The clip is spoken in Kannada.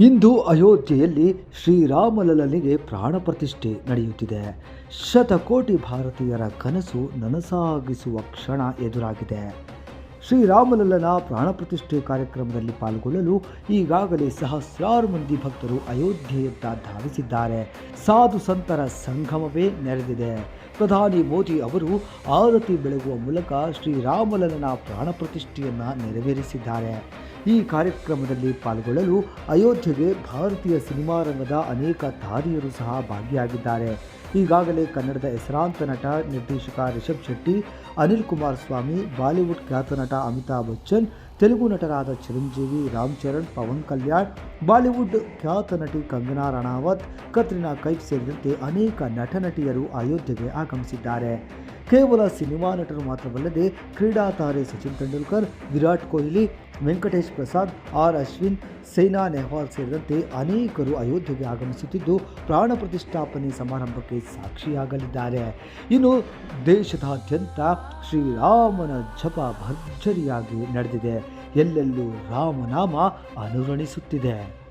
ಇಂದು ಅಯೋಧ್ಯೆಯಲ್ಲಿ ಶ್ರೀರಾಮಲಲ್ಲನಿಗೆ ಪ್ರಾಣ ಪ್ರತಿಷ್ಠೆ ನಡೆಯುತ್ತಿದೆ. ಶತಕೋಟಿ ಭಾರತೀಯರ ಕನಸು ನನಸಾಗಿಸುವ ಕ್ಷಣ ಎದುರಾಗಿದೆ. ಶ್ರೀರಾಮಲಲ್ಲನ ಪ್ರಾಣ ಪ್ರತಿಷ್ಠೆ ಕಾರ್ಯಕ್ರಮದಲ್ಲಿ ಪಾಲ್ಗೊಳ್ಳಲು ಈಗಾಗಲೇ ಸಹಸ್ರಾರು ಮಂದಿ ಭಕ್ತರು ಅಯೋಧ್ಯೆಯತ್ತ ಧಾವಿಸಿದ್ದಾರೆ. ಸಾಧು ಸಂತರ ಸಂಗಮವೇ ನೆರೆದಿದೆ. ಪ್ರಧಾನಿ ಮೋದಿ ಅವರು ಆರತಿ ಬೆಳಗುವ ಮೂಲಕ ಶ್ರೀರಾಮಲಲ್ಲನ ಪ್ರಾಣ ಪ್ರತಿಷ್ಠೆಯನ್ನು ನೆರವೇರಿಸಿದ್ದಾರೆ. ಈ ಕಾರ್ಯಕ್ರಮದಲ್ಲಿ ಪಾಲ್ಗೊಳ್ಳಲು ಅಯೋಧ್ಯೆಗೆ ಭಾರತೀಯ ಸಿನಿಮಾ ರಂಗದ ಅನೇಕ ತಾರಿಯರು ಸಹ ಭಾಗಿಯಾಗಿದ್ದಾರೆ. ಈಗಾಗಲೇ ಕನ್ನಡದ ಹೆಸರಾಂತ ನಟ, ನಿರ್ದೇಶಕ ರಿಷಬ್ ಶೆಟ್ಟಿ, ಅನಿಲ್ ಕುಮಾರ್ ಸ್ವಾಮಿ, ಬಾಲಿವುಡ್ ಖ್ಯಾತ ನಟ ಅಮಿತಾಬ್ ಬಚ್ಚನ್, ತೆಲುಗು ನಟರಾದ ಚಿರಂಜೀವಿ, ರಾಮ್ ಚರಣ್, ಪವನ್ ಕಲ್ಯಾಣ್, ಬಾಲಿವುಡ್ ಖ್ಯಾತ ನಟಿ ಕಂಗನಾ ರಣಾವತ್, ಕತ್ರಿನಾ ಕೈಫ್ ಸೇರಿದಂತೆ ಅನೇಕ ನಟ ನಟಿಯರು ಅಯೋಧ್ಯೆಗೆ ಆಗಮಿಸಿದ್ದಾರೆ. ಕೇವಲ ಸಿನಿಮಾ ನಟರು ಮಾತ್ರವಲ್ಲದೆ ಕ್ರೀಡಾ ತಾರೆ ಸಚಿನ್ ತೆಂಡೂಲ್ಕರ್, ವಿರಾಟ್ ಕೊಹ್ಲಿ, ವೆಂಕಟೇಶ್ ಪ್ರಸಾದ್, ಆರ್ ಅಶ್ವಿನ್, ಸೈನಾ ನೆಹ್ವಾಲ್ ಸೇರಿದಂತೆ ಅನೇಕರು ಅಯೋಧ್ಯೆಗೆ ಆಗಮಿಸುತ್ತಿದ್ದು ಪ್ರಾಣ ಪ್ರತಿಷ್ಠಾಪನೆ ಸಮಾರಂಭಕ್ಕೆ ಸಾಕ್ಷಿಯಾಗಲಿದ್ದಾರೆ. ಇನ್ನು ದೇಶದಾದ್ಯಂತ ಶ್ರೀರಾಮನ ಜಪ ಭರ್ಜರಿಯಾಗಿ ನಡೆದಿದೆ. ಎಲ್ಲೆಲ್ಲೂ ರಾಮನಾಮ ಅನುರಣಿಸುತ್ತಿದೆ.